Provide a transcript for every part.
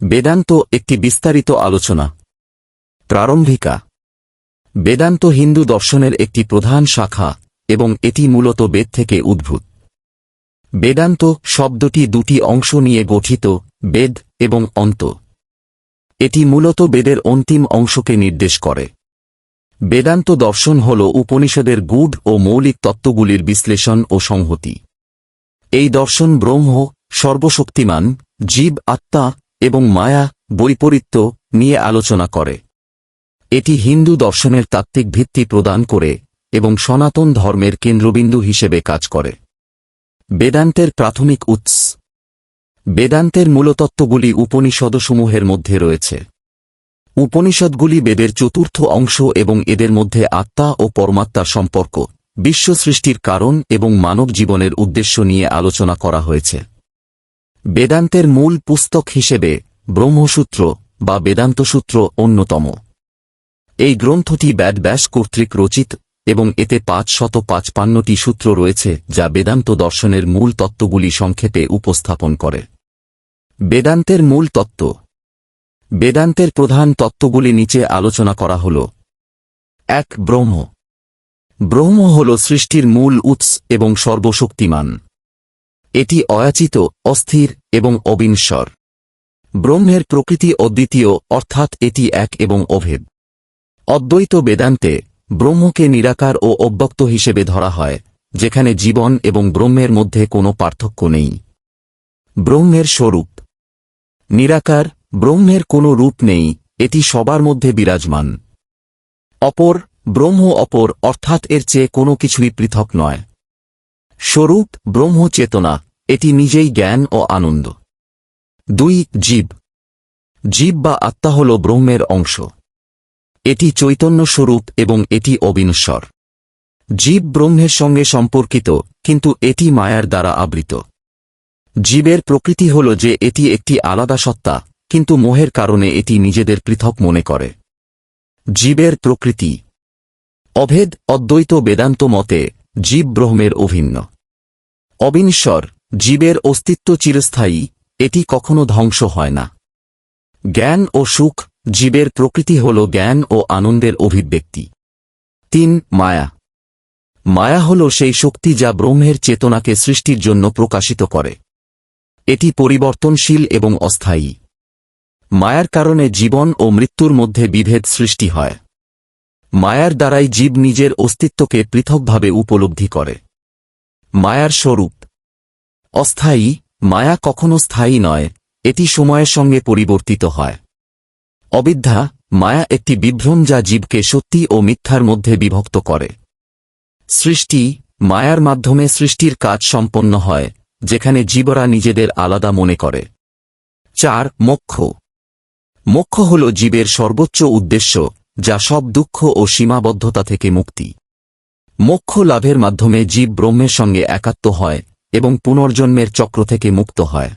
বেদান্ত একটি বিস্তারিত আলোচনা। প্রারম্ভিকা। বেদান্ত হিন্দু দর্শনের একটি প্রধান শাখা, এবং এটি মূলত বেদ থেকে উদ্ভূত। বেদান্ত শব্দটি দুটি অংশ নিয়ে গঠিত, বেদ এবং অন্ত। এটি মূলত বেদের অন্তিম অংশকে নির্দেশ করে। বেদান্ত দর্শন হল উপনিষদের গুড ও মৌলিক তত্ত্বগুলির বিশ্লেষণ ও সংহতি। এই দর্শন ব্রহ্ম, সর্বশক্তিমান জীব আত্মা এবং মায়া, বৈপরীত্য নিয়ে আলোচনা করে। এটি হিন্দু দর্শনের তাত্ত্বিক ভিত্তি প্রদান করে এবং সনাতন ধর্মের কেন্দ্রবিন্দু হিসেবে কাজ করে। বেদান্তের প্রাথমিক উৎস। বেদান্তের মূলতত্ত্বগুলি উপনিষদসমূহের মধ্যে রয়েছে। উপনিষদগুলি বেদের চতুর্থ অংশ এবং এদের মধ্যে আত্মা ও পরমাত্মার সম্পর্ক বিশ্ব সৃষ্টির কারণ এবং মানব জীবনের উদ্দেশ্য নিয়ে আলোচনা করা হয়েছে। বেদান্তের মূল পুস্তক হিসেবে ব্রহ্মসূত্র বা বেদান্তসূত্র অন্যতম। এই গ্রন্থটি ব্যাস কর্তৃক রচিত এবং এতে পাঁচ শত পাঁচপান্নটি সূত্র রয়েছে যা বেদান্ত দর্শনের মূল তত্ত্বগুলি সংক্ষেপে উপস্থাপন করে। বেদান্তের মূল তত্ত্ব। বেদান্তের প্রধান তত্ত্বগুলি নিচে আলোচনা করা হল। এক, ব্রহ্ম। ব্রহ্ম হল সৃষ্টির মূল উৎস এবং সর্বশক্তিমান। এটি অয়াচিত, অস্থির এবং অবিনশ্বর। ব্রহ্মের প্রকৃতি অদ্বিতীয় অর্থাৎ এটি এক এবং অভেদ। অদ্বৈত বেদান্তে ব্রহ্মকে নিরাকার ও অব্যক্ত হিসেবে ধরা হয়, যেখানে জীবন এবং ব্রহ্মের মধ্যে কোনো পার্থক্য নেই। ব্রহ্মের স্বরূপ। নিরাকার, ব্রহ্মের কোনো রূপ নেই, এটি সবার মধ্যে বিরাজমান। অপর, ব্রহ্ম অপর, অর্থাৎ এর চেয়ে কোনো কিছুই পৃথক নয়। স্বরূপ ব্রহ্ম চেতনা এটি নিজেই জ্ঞান ও আনন্দ। দুই, জীব। জীব বা আত্মা হল ব্রহ্মের অংশ। এটি চৈতন্য স্বরূপ এবং এটি অবিনশ্বর। জীব ব্রহ্মের সঙ্গে সম্পর্কিত, কিন্তু এটি মায়ার দ্বারা আবৃত। জীবের প্রকৃতি হল যে এটি একটি আলাদা সত্তা, কিন্তু মোহের কারণে এটি নিজেদের পৃথক মনে করে। জীবের প্রকৃতি। অভেদ, অদ্বৈত বেদান্ত মতে জীব ব্রহ্মের অভিন্ন। অবিনশ্বর, জীবের অস্তিত্ব চিরস্থায়ী, এটি কখনো ধ্বংস হয় না। জ্ঞান ও সুখ, জীবের প্রকৃতি হল জ্ঞান ও আনন্দের অভিব্যক্তি। তিন, মায়া। মায়া হল সেই শক্তি যা ব্রহ্মের চেতনাকে সৃষ্টির জন্য প্রকাশিত করে। এটি পরিবর্তনশীল এবং অস্থায়ী। মায়ার কারণে জীবন ও মৃত্যুর মধ্যে বিভেদ সৃষ্টি হয়। মায়ার দ্বারাই জীব নিজের অস্তিত্বকে পৃথকভাবে উপলব্ধি করে। মায়ার স্বরূপ। অস্থায়ী, মায়া কখনো স্থায়ী নয়, এটি সময়ের সঙ্গে পরিবর্তিত হয়। অবিদ্যা, মায়া একটি বিভ্রম যা জীবকে সত্যি ও মিথ্যার মধ্যে বিভক্ত করে। সৃষ্টি, মায়ার মাধ্যমে সৃষ্টির কাজ সম্পন্ন হয়, যেখানে জীবরা নিজেদের আলাদা মনে করে। চার, মোক্ষ। মোক্ষ হল জীবের সর্বোচ্চ উদ্দেশ্য যা সব দুঃখ ও সীমাবদ্ধতা থেকে মুক্তি। মোক্ষ লাভের মাধ্যমে জীব ব্রহ্মের সঙ্গে একাত্ম হয় এবং পুনর্জন্মের চক্র থেকে মুক্ত হয়।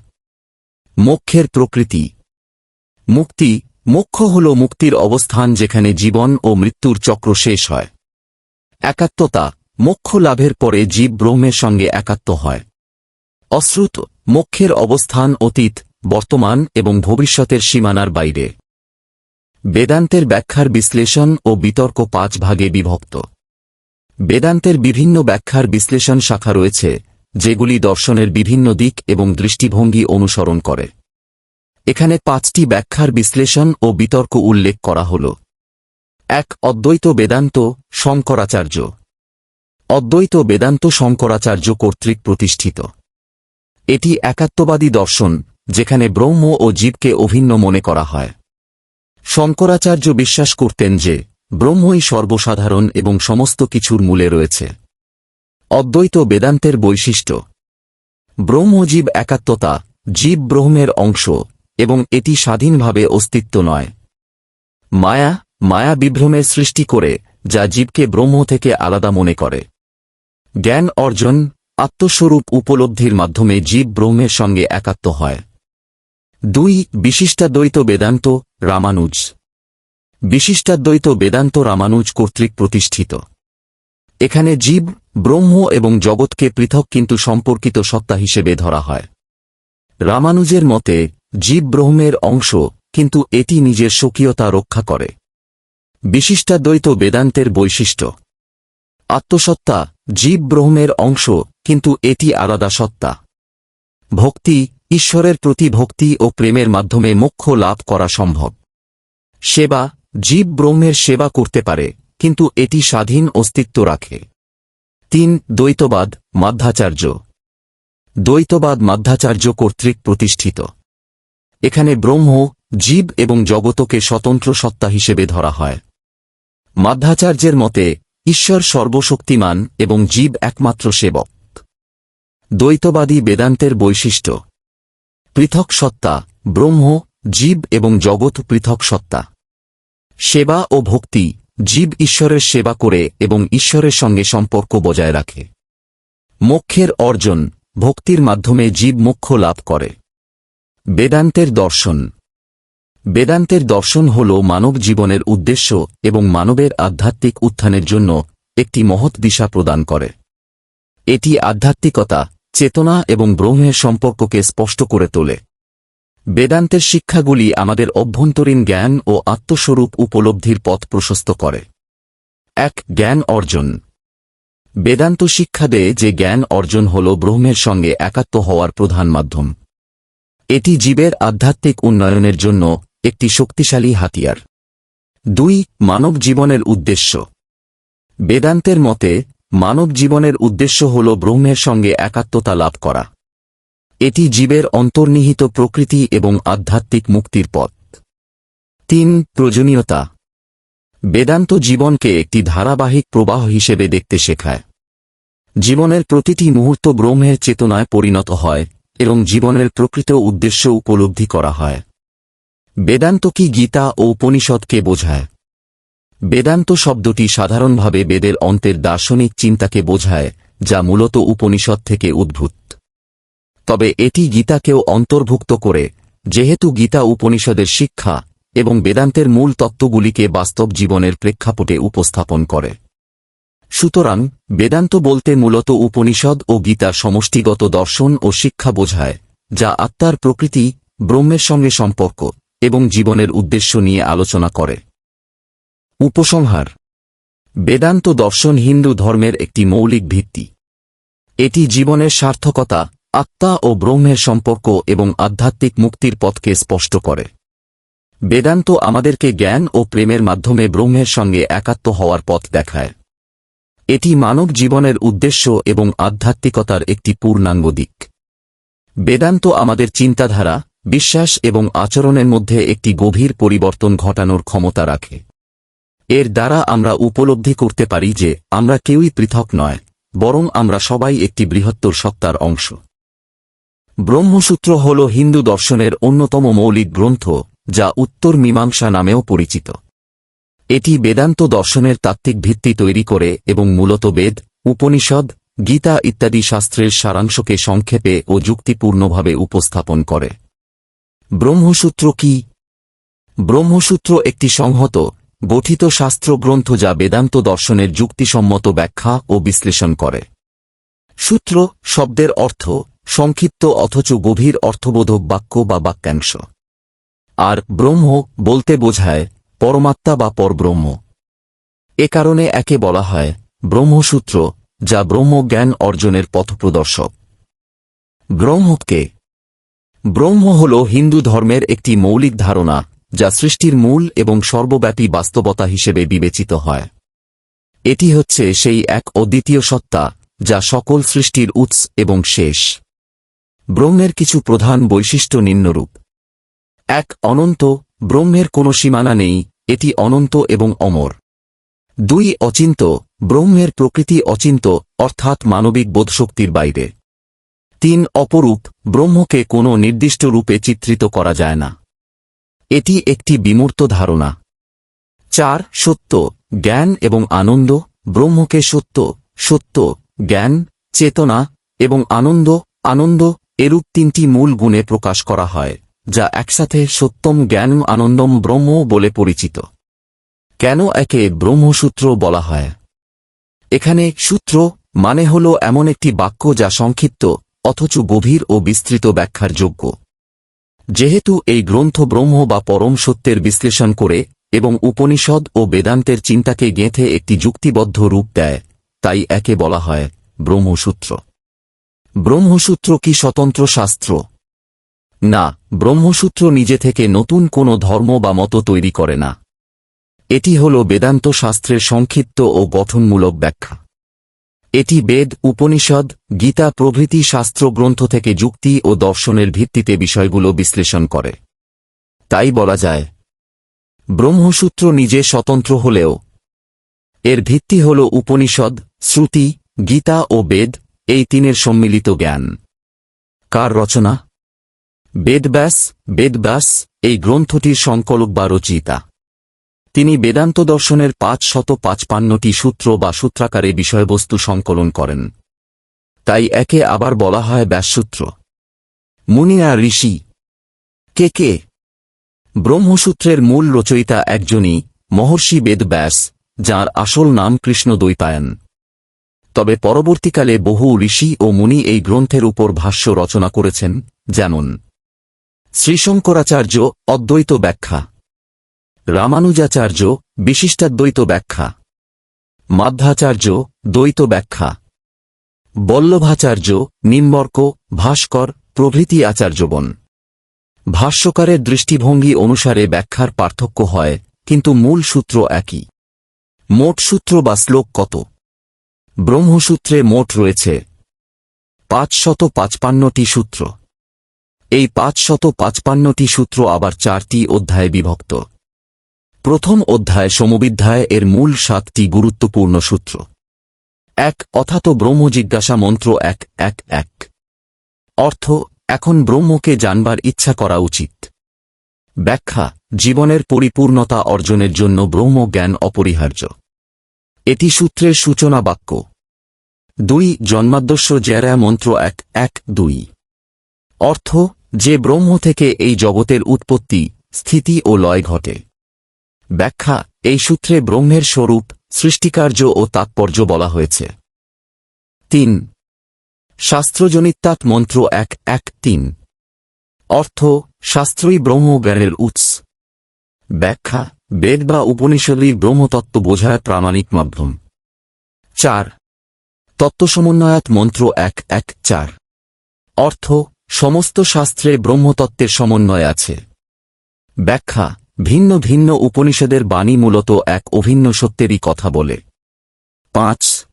মোক্ষের প্রকৃতি। মুক্তি, মোক্ষ হল মুক্তির অবস্থান যেখানে জীবন ও মৃত্যুর চক্র শেষ হয়। একাত্মতা, মোক্ষ লাভের পরে জীব ব্রহ্মের সঙ্গে একাত্ম হয়। অশ্রুত, মোক্ষের অবস্থান অতীত, বর্তমান এবং ভবিষ্যতের সীমানার বাইরে। বেদান্তের ব্যাখ্যার বিশ্লেষণ ও বিতর্ক পাঁচ ভাগে বিভক্ত। বেদান্তের বিভিন্ন ব্যাখ্যার বিশ্লেষণ শাখা রয়েছে, যেগুলি দর্শনের বিভিন্ন দিক এবং দৃষ্টিভঙ্গি অনুসরণ করে। এখানে পাঁচটি ব্যাখ্যার বিশ্লেষণ ও বিতর্ক উল্লেখ করা হল। এক, অদ্বৈত বেদান্ত শঙ্করাচার্য। অদ্বৈত বেদান্ত শঙ্করাচার্য কর্তৃক প্রতিষ্ঠিত। এটি একাত্মবাদী দর্শন, যেখানে ব্রহ্ম ও জীবকে অভিন্ন মনে করা হয়। শঙ্করাচার্য বিশ্বাস করতেন যে, ব্রহ্মই সর্বসাধারণ এবং সমস্ত কিছুর মূলে রয়েছে। অদ্বৈত বেদান্তের বৈশিষ্ট্য। ব্রহ্মজীব একাত্মতা, জীব ব্রহ্মের অংশ, এবং এটি স্বাধীনভাবে অস্তিত্ব নয়। মায়া মায়া বিভ্রমের সৃষ্টি করে, যা জীবকে ব্রহ্ম থেকে আলাদা মনে করে। জ্ঞান অর্জন, আত্মস্বরূপ উপলব্ধির মাধ্যমে জীব ব্রহ্মের সঙ্গে একাত্ম হয়। দুই, বিশিষ্টাদ্বৈত বেদান্ত রামানুজ। বিশিষ্টাদ্বৈত বেদান্ত রামানুজ কর্তৃক প্রতিষ্ঠিত। এখানে জীব, ব্রহ্ম এবং জগৎকে পৃথক কিন্তু সম্পর্কিত সত্তা হিসেবে ধরা হয়। রামানুজের মতে, জীব ব্রহ্মের অংশ, কিন্তু এটি নিজের স্বকীয়তা রক্ষা করে। বিশিষ্টাদ্বৈত বেদান্তের বৈশিষ্ট্য। আত্মসত্তা জীব ব্রহ্মের অংশ, কিন্তু এটি আলাদা সত্তা। ভক্তি ঈশ্বরের প্রতি ভক্তি ও প্রেমের মাধ্যমে মোক্ষ লাভ করা সম্ভব। সেবা, জীব ব্রহ্মের সেবা করতে পারে, কিন্তু এটি স্বাধীন অস্তিত্ব রাখে। তিন, দ্বৈতবাদ, মাধ্যাচার্য। দ্বৈতবাদ মাধ্যাচার্য কর্তৃক প্রতিষ্ঠিত। এখানে ব্রহ্ম, জীব এবং জগতকে স্বতন্ত্র সত্তা হিসেবে ধরা হয়। মাধ্যাচার্যের মতে, ঈশ্বর সর্বশক্তিমান এবং জীব একমাত্র সেবক। দ্বৈতবাদী বেদান্তের বৈশিষ্ট্য। পৃথক সত্তা, ব্রহ্ম, জীব এবং জগৎ পৃথক সত্তা। সেবা ও ভক্তি, জীব ঈশ্বরের সেবা করে এবং ঈশ্বরের সঙ্গে সম্পর্ক বজায় রাখে। মোক্ষের অর্জন, ভক্তির মাধ্যমে জীব মোক্ষ লাভ করে। বেদান্তের দর্শন। বেদান্তের দর্শন হল মানব জীবনের উদ্দেশ্য এবং মানবের আধ্যাত্মিক উত্থানের জন্য একটি মহৎ দিশা প্রদান করে। এটি আধ্যাত্মিকতা চেতনা এবং ব্রহ্মের সম্পর্ককে স্পষ্ট করে তোলে। বেদান্তের শিক্ষাগুলি আমাদের অভ্যন্তরীণ জ্ঞান ও আত্মস্বরূপ উপলব্ধির পথ প্রশস্ত করে। এক, জ্ঞান অর্জন। বেদান্ত শিক্ষা দেয় যে জ্ঞান অর্জন হল ব্রহ্মের সঙ্গে একাত্ম হওয়ার প্রধান মাধ্যম। এটি জীবের আধ্যাত্মিক উন্নয়নের জন্য একটি শক্তিশালী হাতিয়ার। দুই, মানব জীবনের উদ্দেশ্য। বেদান্তের মতে মানব জীবনের উদ্দেশ্য হল ব্রহ্মের সঙ্গে একাত্মতা লাভ করা। এটি জীবের অন্তর্নিহিত প্রকৃতি এবং আধ্যাত্মিক মুক্তির পথ। তিন, প্রয়োজনীয়তা। বেদান্ত জীবনকে একটি ধারাবাহিক প্রবাহ হিসেবে দেখতে শেখায়। জীবনের প্রতিটি মুহূর্ত ব্রহ্মের চেতনায় পরিণত হয় এবং জীবনের প্রকৃত উদ্দেশ্য উপলব্ধি করা হয়। বেদান্ত কি গীতা ও উপনিষদকে বোঝায়? বেদান্ত শব্দটি সাধারণভাবে বেদের অন্তের দার্শনিক চিন্তাকে বোঝায়, যা মূলত উপনিষদ থেকে উদ্ভূত। তবে এটি গীতাকেও অন্তর্ভুক্ত করে, যেহেতু গীতা উপনিষদের শিক্ষা এবং বেদান্তের মূল তত্ত্বগুলিকে বাস্তব জীবনের প্রেক্ষাপটে উপস্থাপন করে। সুতরাং, বেদান্ত বলতে মূলত উপনিষদ ও গীতা সমষ্টিগত দর্শন ও শিক্ষা বোঝায়, যা আত্মার প্রকৃতি, ব্রহ্মের সঙ্গে সম্পর্ক এবং জীবনের উদ্দেশ্য নিয়ে আলোচনা করে। উপসংহার। বেদান্ত দর্শন হিন্দু ধর্মের একটি মৌলিক ভিত্তি। এটি জীবনের সার্থকতা, আত্মা ও ব্রহ্মের সম্পর্ক এবং আধ্যাত্মিক মুক্তির পথকে স্পষ্ট করে। বেদান্ত আমাদেরকে জ্ঞান ও প্রেমের মাধ্যমে ব্রহ্মের সঙ্গে একাত্ম হওয়ার পথ দেখায়। এটি মানব জীবনের উদ্দেশ্য এবং আধ্যাত্মিকতার একটি পূর্ণাঙ্গ দিক। বেদান্ত আমাদের চিন্তাধারা, বিশ্বাস এবং আচরণের মধ্যে একটি গভীর পরিবর্তন ঘটানোর ক্ষমতা রাখে। এর দ্বারা আমরা উপলব্ধি করতে পারি যে আমরা কেউই পৃথক নয়, বরং আমরা সবাই একটি বৃহত্তর সত্তার অংশ। ব্রহ্মসূত্র হল হিন্দু দর্শনের অন্যতম মৌলিক গ্রন্থ, যা উত্তর মীমাংসা নামেও পরিচিত। এটি বেদান্ত দর্শনের তাত্ত্বিক ভিত্তি তৈরি করে এবং মূলত বেদ, উপনিষদ, গীতা ইত্যাদি শাস্ত্রের সারাংশকে সংক্ষেপে ও যুক্তিপূর্ণভাবে উপস্থাপন করে। ব্রহ্মসূত্র কি? ব্রহ্মসূত্র একটি সংহত গঠিত শাস্ত্র গ্রন্থ যা বেদান্ত দর্শনের যুক্তিসম্মত ব্যাখ্যা ও বিশ্লেষণ করে। সূত্র, শব্দের অর্থ, সংক্ষিপ্ত অথচ গভীর অর্থবোধক বাক্য বা বাক্যাংশ। আর ব্রহ্ম বলতে বোঝায়, পরমাত্মা বা পরব্রহ্ম। এ কারণে একে বলা হয় ব্রহ্মসূত্র, যা ব্রহ্মজ্ঞান অর্জনের পথপ্রদর্শক। ব্রহ্মকে। ব্রহ্ম হল হিন্দু ধর্মের একটি মৌলিক ধারণা যা সৃষ্টির মূল এবং সর্বব্যাপী বাস্তবতা হিসেবে বিবেচিত হয়। এটি হচ্ছে সেই এক অদ্বিতীয় সত্তা, যা সকল সৃষ্টির উৎস এবং শেষ। ব্রহ্মের কিছু প্রধান বৈশিষ্ট্য নিম্নরূপ। এক, অনন্ত, ব্রহ্মের কোনো সীমানা নেই, এটি অনন্ত এবং অমর। দুই, অচিন্ত, ব্রহ্মের প্রকৃতি অচিন্ত, অর্থাৎ মানবিক বোধশক্তির বাইরে। তিন, অপরূপ, ব্রহ্মকে কোনো নির্দিষ্ট রূপে চিত্রিত করা যায় না। এটি একটি বিমূর্ত ধারণা। চার, সত্য, জ্ঞান এবং আনন্দ, ব্রহ্মকে সত্য সত্য, জ্ঞান, চেতনা এবং আনন্দ আনন্দ এরূপ তিনটি মূল গুণে প্রকাশ করা হয়, যা একসাথে সত্যম জ্ঞান, আনন্দম ব্রহ্ম বলে পরিচিত। কেন একে ব্রহ্মসূত্র বলা হয়? এখানে সূত্র মানে হল এমন একটি বাক্য যা সংক্ষিপ্ত অথচ গভীর ও বিস্তৃত ব্যাখ্যার যোগ্য। যেহেতু এই গ্রন্থ ব্রহ্ম বা পরম সত্যের বিশ্লেষণ করে এবং উপনিষদ ও বেদান্তের চিন্তাকে গেঁথে একটি যুক্তিবদ্ধ রূপ দেয়, তাই একে বলা হয় ব্রহ্মসূত্র। ব্রহ্মসূত্র কি স্বতন্ত্র শাস্ত্র? না, ব্রহ্মসূত্র নিজে থেকে নতুন কোনো ধর্ম বা মত তৈরি করে না। এটি হল বেদান্ত শাস্ত্রের সংক্ষিপ্ত ও গঠনমূলক ব্যাখ্যা। এটি বেদ, উপনিষদ, গীতা প্রভৃতি শাস্ত্র গ্রন্থ থেকে যুক্তি ও দর্শনের ভিত্তিতে বিষয়গুলো বিশ্লেষণ করে। তাই বলা যায়, ব্রহ্মসূত্র নিজে স্বতন্ত্র হলেও, এর ভিত্তি হল উপনিষদ, শ্রুতি, গীতা ও বেদ, এই তিনের সম্মিলিত জ্ঞান। কার রচনা? বেদব্যাস বেদব্যাস, এই গ্রন্থটির সংকলক বা রচয়িতা তিনি বেদান্ত দর্শনের পাঁচ শত পাঁচপান্নটি সূত্র বা সূত্রাকারে বিষয়বস্তু সংকলন করেন। তাই একে আবার বলা হয় ব্যাসসূত্র। মুনিয়া ঋষি। কে কে? ব্রহ্মসূত্রের মূল রচয়িতা একজনই মহর্ষি বেদব্যাস, যার আসল নাম কৃষ্ণ দ্বৈপায়ন তবে পরবর্তীকালে বহু ঋষি ও মুনি এই গ্রন্থের উপর ভাষ্য রচনা করেছেন, যেমন শ্রীশঙ্করাচার্য অদ্বৈত ব্যাখ্যা। রামানুজাচার্য বিশিষ্টাদ্বৈত ব্যাখ্যা। মাধ্যাচার্য দ্বৈত ব্যাখ্যা। বল্লভাচার্য নিম্বর্ক, ভাস্কর, প্রভৃতি আচার্যবন। ভাষ্যকারের দৃষ্টিভঙ্গি অনুসারে ব্যাখ্যার পার্থক্য হয়, কিন্তু মূল সূত্র একই। মোট সূত্র বা শ্লোক কত? ব্রহ্মসূত্রে মোট রয়েছে পাঁচশত পাঁচপান্নটি সূত্র। এই পাঁচশত পাঁচপান্নটি সূত্র আবার চারটি অধ্যায়ে বিভক্ত। প্রথম অধ্যায় সমবিধ্যায় এর মূল সাতটি গুরুত্বপূর্ণ সূত্র। এক অথাত ব্রহ্ম জিজ্ঞাসা মন্ত্র এক এক এক। অর্থ, এখন ব্রহ্মকে জানবার ইচ্ছা করা উচিত। ব্যাখ্যা, জীবনের পরিপূর্ণতা অর্জনের জন্য ব্রহ্ম জ্ঞান অপরিহার্য। এটি সূত্রের সূচনা বাক্য। দুই জন্মাদ্যস্য জ্যারা মন্ত্র এক এক, দুই। অর্থ, যে ব্রহ্ম থেকে এই জগতের উৎপত্তি, স্থিতি ও লয় ঘটে। ব্যাখ্যা, এই সূত্রে ব্রহ্মের স্বরূপ, সৃষ্টিকার্য ও তাৎপর্য বলা হয়েছে। তিন। শাস্ত্রজনিত্যাৎ মন্ত্র এক এক, তিন। অর্থ, শাস্ত্রই ব্রহ্মজ্ঞানের উৎস। ব্যাখ্যা, বেদ বা উপনিষদই ব্রহ্মতত্ত্ব বোঝায় প্রামাণিক মাধ্যম। চার। তত্ত্বসমন্বয়াত মন্ত্র এক এক, চার। অর্থ, সমস্ত শাস্ত্রে ব্রহ্মতত্ত্বের সমন্বয় আছে। ব্যাখ্যা ভিন্ন ভিন্ন উপনিষদের বাণী মূলত এক অভিন্ন সত্যেরই কথা বলে। পাঁচ।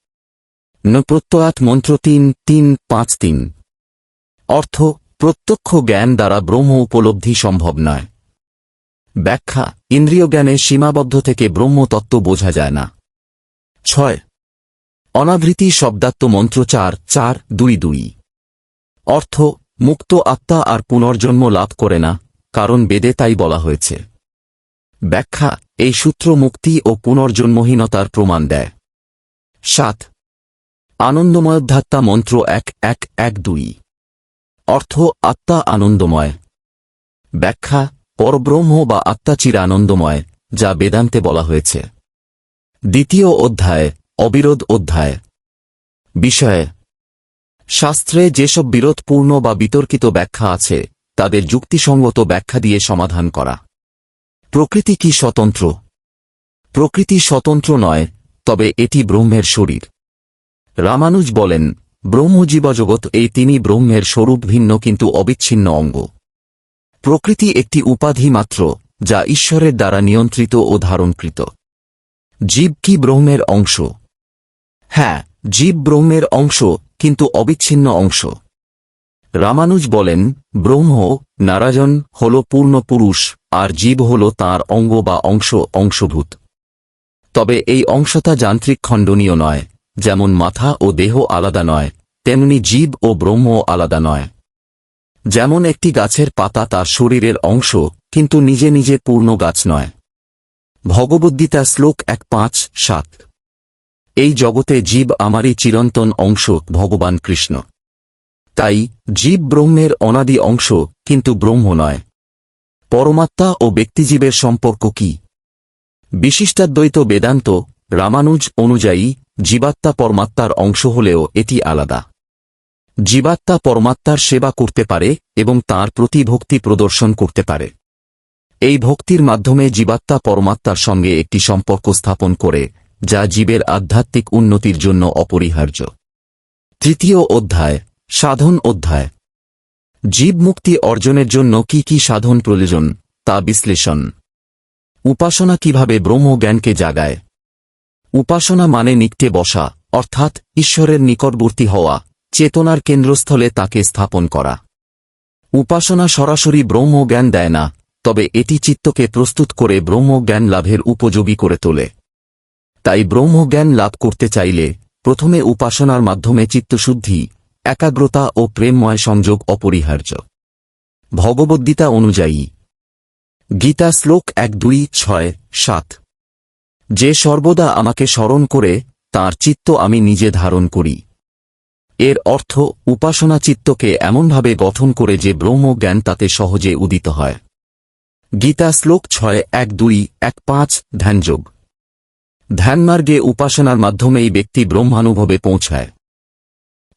নপ্রত্যয়াত মন্ত্র তিন তিন, পাঁচ, তিন। অর্থ, প্রত্যক্ষ জ্ঞান দ্বারা ব্রহ্ম উপলব্ধি সম্ভব নয়। ব্যাখ্যা, ইন্দ্রিয় জ্ঞানে সীমাবদ্ধ থেকে ব্রহ্মতত্ত্ব বোঝা যায় না। ছয়। অনাবৃতি শব্দাত্ম মন্ত্র চার চার, দুই দুই। অর্থ, মুক্ত আত্মা আর পুনর্জন্ম লাভ করে না, কারণ বেদে তাই বলা হয়েছে। ব্যাখ্যা, এই সূত্র মুক্তি ও পুনর্জন্মহীনতার প্রমাণ দেয়। সাত। আনন্দময়োধ্যাত্মা মন্ত্র এক এক এক, দুই। অর্থ, আত্মা আনন্দময়। ব্যাখ্যা, পরব্রহ্ম বা আত্মাচির আনন্দময়, যা বেদান্তে বলা হয়েছে। দ্বিতীয় অধ্যায়, অবিরোধ অধ্যায়। বিষয়ে, শাস্ত্রে যেসব বিরোধপূর্ণ বা বিতর্কিত ব্যাখ্যা আছে, তাদের যুক্তিসঙ্গত ব্যাখ্যা দিয়ে সমাধান করা। প্রকৃতি কি স্বতন্ত্র? প্রকৃতি স্বতন্ত্র নয়, তবে এটি ব্রহ্মের শরীর। রামানুজ বলেন, ব্রহ্মজীবজগৎ এই তিনি ব্রহ্মের স্বরূপ ভিন্ন কিন্তু অবিচ্ছিন্ন অঙ্গ। প্রকৃতি একটি উপাধি মাত্র, যা ঈশ্বরের দ্বারা নিয়ন্ত্রিত ও ধারণকৃত। জীব কি ব্রহ্মের অংশ? হ্যাঁ জীব ব্রহ্মের অংশ, কিন্তু অবিচ্ছিন্ন অংশ। রামানুজ বলেন, ব্রহ্ম, নারায়ণ, হল পূর্ণ পুরুষ আর জীব হল তার অঙ্গ বা অংশ, অংশভূত। তবে এই অংশতা যান্ত্রিক খণ্ডনীয় নয়, যেমন মাথা ও দেহ আলাদা নয়, তেমনি জীব ও ব্রহ্ম আলাদা নয়। যেমন একটি গাছের পাতা তার শরীরের অংশ, কিন্তু নিজে নিজে পূর্ণ গাছ নয়। ভগবদ্গীতা শ্লোক এক পাঁচ সাত। এই জগতে জীব আমারই চিরন্তন অংশ, ভগবান কৃষ্ণ। তাই জীব ব্রহ্মের অনাদি অংশ, কিন্তু ব্রহ্ম নয়। পরমাত্মা ও ব্যক্তিজীবের সম্পর্ক কি? বিশিষ্টাদ্বৈত বেদান্ত রামানুজ অনুযায়ী, জীবাত্মা পরমাত্মার অংশ হলেও এটি আলাদা। জীবাত্মা পরমাত্মার সেবা করতে পারে এবং তার প্রতি ভক্তি প্রদর্শন করতে পারে। এই ভক্তির মাধ্যমে জীবাত্মা পরমাত্মার সঙ্গে একটি সম্পর্ক স্থাপন করে, যা জীবের আধ্যাত্মিক উন্নতির জন্য অপরিহার্য। তৃতীয় অধ্যায়, সাধন অধ্যায়। জীব মুক্তি অর্জনের জন্য কি কি সাধন প্রয়োজন, তা বিশ্লেষণ। উপাসনা কীভাবে ব্রহ্মজ্ঞানকে জাগায়? উপাসনা মানে নিকটে বসা, অর্থাৎ ঈশ্বরের নিকটবর্তী হওয়া, চেতনার কেন্দ্রস্থলে তাকে স্থাপন করা। উপাসনা সরাসরি ব্রহ্মজ্ঞান দেয় না, তবে এটি চিত্তকে প্রস্তুত করে ব্রহ্মজ্ঞান লাভের উপযোগী করে তোলে। তাই ব্রহ্মজ্ঞান লাভ করতে চাইলে প্রথমে উপাসনার মাধ্যমে চিত্তশুদ্ধি একাগ্রতা ও প্রেমময় সংযোগ অপরিহার্য। ভগবদ্গীতা অনুযায়ী, গীতা শ্লোক এক দুই ছয় সাত। যে সর্বদা আমাকে স্মরণ করে, তার চিত্ত আমি নিজে ধারণ করি। এর অর্থ, উপাসনা চিত্তকে এমনভাবে গঠন করে যে ব্রহ্মজ্ঞান তাতে সহজে উদিত হয়। গীতা শ্লোক ছয় এক দুই এক পাঁচ ধ্যানযোগ। ধ্যানমার্গে উপাসনার মাধ্যমেই ব্যক্তি ব্রহ্মানুভবে পৌঁছায়।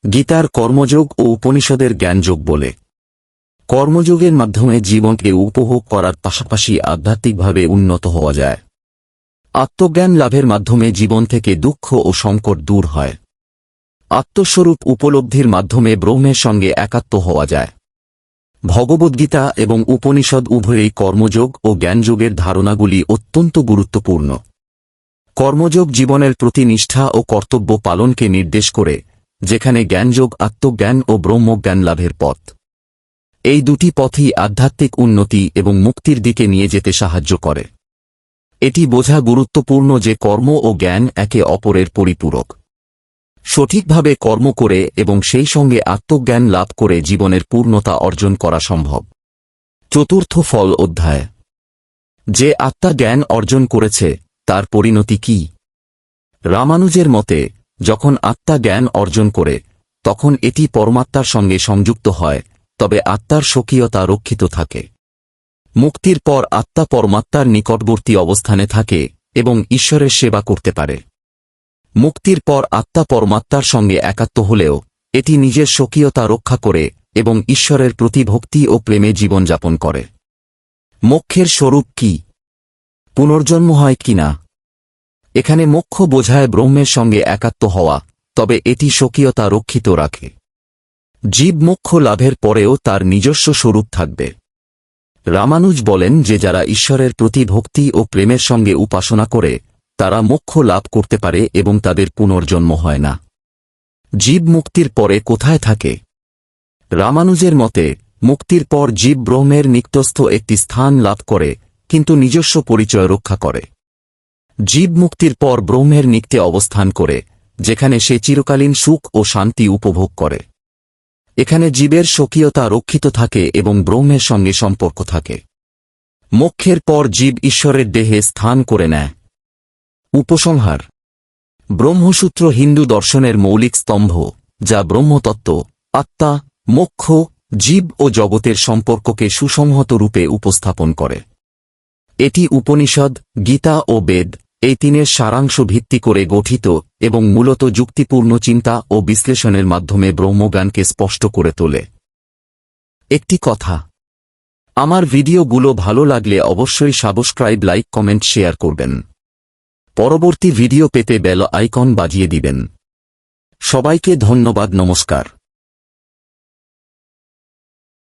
গীতার কর্মযোগ ও উপনিষদের জ্ঞানযোগ বলে। কর্মযোগের মাধ্যমে জীবনকে উপভোগ করার পাশাপাশি আধ্যাত্মিকভাবে উন্নত হওয়া যায়। আত্মজ্ঞান লাভের মাধ্যমে জীবন থেকে দুঃখ ও সংকট দূর হয়। আত্মস্বরূপ উপলব্ধির মাধ্যমে ব্রহ্মের সঙ্গে একাত্ম হওয়া যায়। ভগবদ্গীতা এবং উপনিষদ উভয়েই কর্মযোগ ও জ্ঞানযোগের ধারণাগুলি অত্যন্ত গুরুত্বপূর্ণ। কর্মযোগ জীবনের প্রতি নিষ্ঠা ও কর্তব্য পালনকে নির্দেশ করে যেখানে জ্ঞানযোগ, আত্মজ্ঞান ও ব্রহ্মজ্ঞান লাভের পথ। এই দুটি পথই আধ্যাত্মিক উন্নতি এবং মুক্তির দিকে নিয়ে যেতে সাহায্য করে। এটি বোঝা গুরুত্বপূর্ণ যে কর্ম ও জ্ঞান একে অপরের পরিপূরক। সঠিকভাবে কর্ম করে এবং সেই সঙ্গে আত্মজ্ঞান লাভ করে জীবনের পূর্ণতা অর্জন করা সম্ভব। চতুর্থ ফল অধ্যায়। যে আত্মা জ্ঞান অর্জন করেছে, তার পরিণতি কি? রামানুজের মতে যখন আত্মা জ্ঞান অর্জন করে, তখন এটি পরমাত্মার সঙ্গে সংযুক্ত হয়, তবে আত্মার স্বকীয়তা রক্ষিত থাকে। মুক্তির পর আত্মা পরমাত্মার নিকটবর্তী অবস্থানে থাকে এবং ঈশ্বরের সেবা করতে পারে। মুক্তির পর আত্মা পরমাত্মার সঙ্গে একাত্ম হলেও, এটি নিজের স্বকীয়তা রক্ষা করে এবং ঈশ্বরের প্রতি ভক্তি ও প্রেমে জীবনযাপন করে। মোক্ষের স্বরূপ কি? পুনর্জন্ম হয় কিনা এখানে মোক্ষ বোঝায় ব্রহ্মের সঙ্গে একাত্ম হওয়া, তবে এটি স্বকীয়তা রক্ষিত রাখে। জীব মোক্ষ লাভের পরেও তার নিজস্ব স্বরূপ থাকবে। রামানুজ বলেন যে যারা ঈশ্বরের প্রতি ভক্তি ও প্রেমের সঙ্গে উপাসনা করে, তারা মোক্ষ লাভ করতে পারে এবং তাদের পুনর্জন্ম হয় না। জীব মুক্তির পরে কোথায় থাকে? রামানুজের মতে, মুক্তির পর জীব ব্রহ্মের নিকটস্থ একটি স্থান লাভ করে, কিন্তু নিজস্ব পরিচয় রক্ষা করে। জীব মুক্তির পর ব্রহ্মের নিকটে অবস্থান করে, যেখানে সে চিরকালীন সুখ ও শান্তি উপভোগ করে। এখানে জীবের স্বকীয়তা রক্ষিত থাকে এবং ব্রহ্মের সঙ্গে সম্পর্ক থাকে। মোক্ষের পর জীব ঈশ্বরের দেহে স্থান করে নেয়। উপসংহার। ব্রহ্মসূত্র হিন্দু দর্শনের মৌলিক স্তম্ভ, যা ব্রহ্মতত্ত্ব, আত্মা, মোক্ষ, জীব ও জগতের সম্পর্ককে সুসংহত রূপে উপস্থাপন করে। এটি উপনিষদ, গীতা ও বেদ এই তিনের সারাংশ ভিত্তি করে গঠিত এবং মূলত যুক্তিপূর্ণ চিন্তা ও বিশ্লেষণের মাধ্যমে ব্রহ্মজ্ঞানকে স্পষ্ট করে তোলে। একটি কথা। আমার ভিডিওগুলো ভালো লাগলে অবশ্যই সাবস্ক্রাইব, লাইক, কমেন্ট, শেয়ার করবেন। পরবর্তী ভিডিও পেতে বেল আইকন বাজিয়ে দিবেন। সবাইকে ধন্যবাদ, নমস্কার।